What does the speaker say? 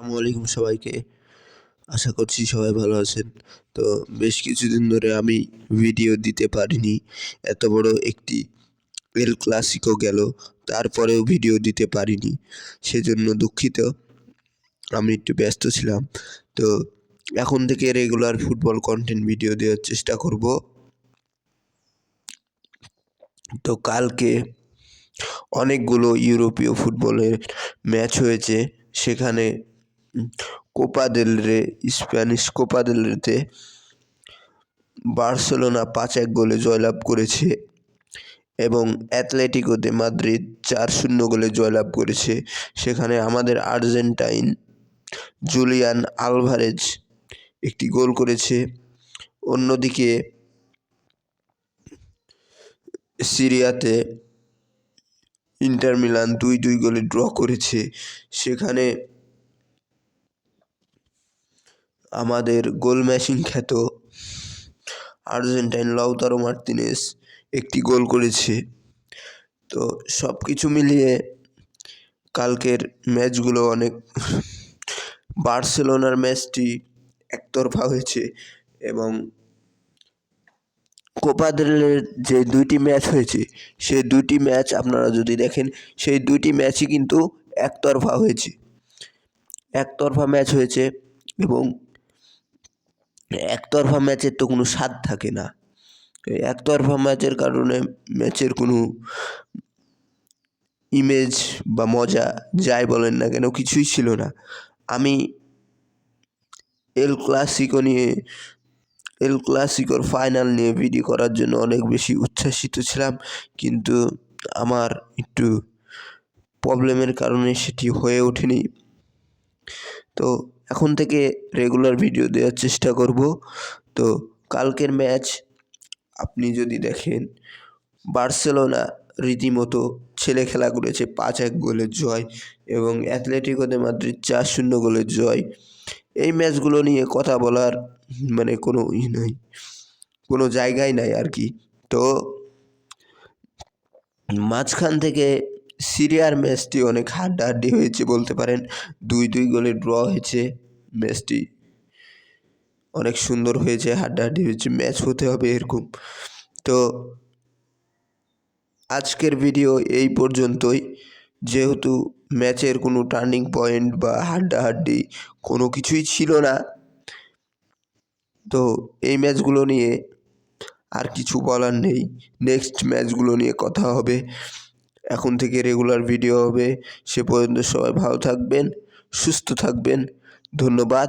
আসসালামু আলাইকুম সবাইকে। আশা করছি সবাই ভালো আছেন। তো বেশ কিছুদিন ধরে আমি ভিডিও দিতে পারিনি। এত বড় একটি এল ক্লাসিকো গেল, তারপরেও ভিডিও দিতে পারিনি। সেজন্য দুঃখিত। আমি একটু ব্যস্ত ছিলাম। তো এখন থেকে রেগুলার ফুটবল কন্টেন্ট ভিডিও দেওয়ার চেষ্টা করব। তো কালকে অনেকগুলো ইউরোপীয় ফুটবলের ম্যাচ হয়েছে। সেখানে Copa del Rey Spanish Copa del রেতে Barcelona পাঁচ এক গোলে জয়লাভ করেছে এবং অ্যাথলেটিকোতে মাদ্রিদ চার শূন্য গোলে জয়লাভ করেছে। সেখানে আমাদের আর্জেন্টাইন জুলিয়ান আলভারেজ একটি গোল করেছে। অন্যদিকে সিরিয়াতে ইন্টার মিলান দুই দুই গোলে ড্র করেছে। সেখানে আমাদের গোল ম্যাশিং খ্যাত আর্জেন্টাইন লাউতারো মার্তিনেস একটি গোল করেছে। তো সব কিছু মিলিয়ে কালকের ম্যাচগুলো অনেক বার্সেলোনার ম্যাচটি একতরফা হয়েছে এবং কোপাদের যে দুইটি ম্যাচ হয়েছে, সেই দুইটি ম্যাচ আপনারা যদি দেখেন, সেই দুইটি ম্যাচই কিন্তু একতরফা হয়েছে। একতরফা ম্যাচ হয়েছে এবং একতরফা ম্যাচের তো কোনো স্বাদ থাকে না। একতরফা ম্যাচের কারণে ম্যাচের কোনো ইমেজ বা মজা যাই বলেন না কেন কিছুই ছিল না। আমি এল ক্লাসিকো নিয়ে এল ক্লাসিকোর ফাইনাল নিয়ে ভিডিও করার জন্য অনেক বেশি উচ্ছ্বাসিত ছিলাম, কিন্তু আমার একটু প্রবলেমের কারণে সেটি হয়ে ওঠেনি। তো এখন থেকে রেগুলার ভিডিও দেওয়ার চেষ্টা করব। তো কালকের ম্যাচ আপনি যদি দেখেন, বার্সেলোনা রীতিমতো ছেলে খেলা করেছে পাঁচ এক গোলের জয় এবং অ্যাথলেটিকোতে মাদ্রিদ চার শূন্য গোলের জয়। এই ম্যাচগুলো নিয়ে কথা বলার মানে কোনো ই নেই, কোনো জায়গাই নাই আর কি। তো মাঝখান থেকে সিরিয়ার ম্যাচটি অনেক হাড্ডাহাড্ডি হয়েছে বলতে পারেন। দুই দুই গোলে ড্র হয়েছে ম্যাচটি। অনেক সুন্দর হয়েছে, হাড্ডাহাড্ডি হয়েছে, ম্যাচ হতে হবে এরকম। তো আজকের ভিডিও এই পর্যন্তই। যেহেতু ম্যাচের কোনো টার্নিং পয়েন্ট বা হাড্ডাহাড্ডি কোনো কিছুই ছিল না, তো এই ম্যাচগুলো নিয়ে আর কিছু বলার নেই। নেক্সট ম্যাচগুলো নিয়ে কথা হবে। এখন থেকে রেগুলার ভিডিও হবে। সে পর্যন্ত সবাই ভালো থাকবেন সুস্থ থাকবেন। ধন্যবাদ।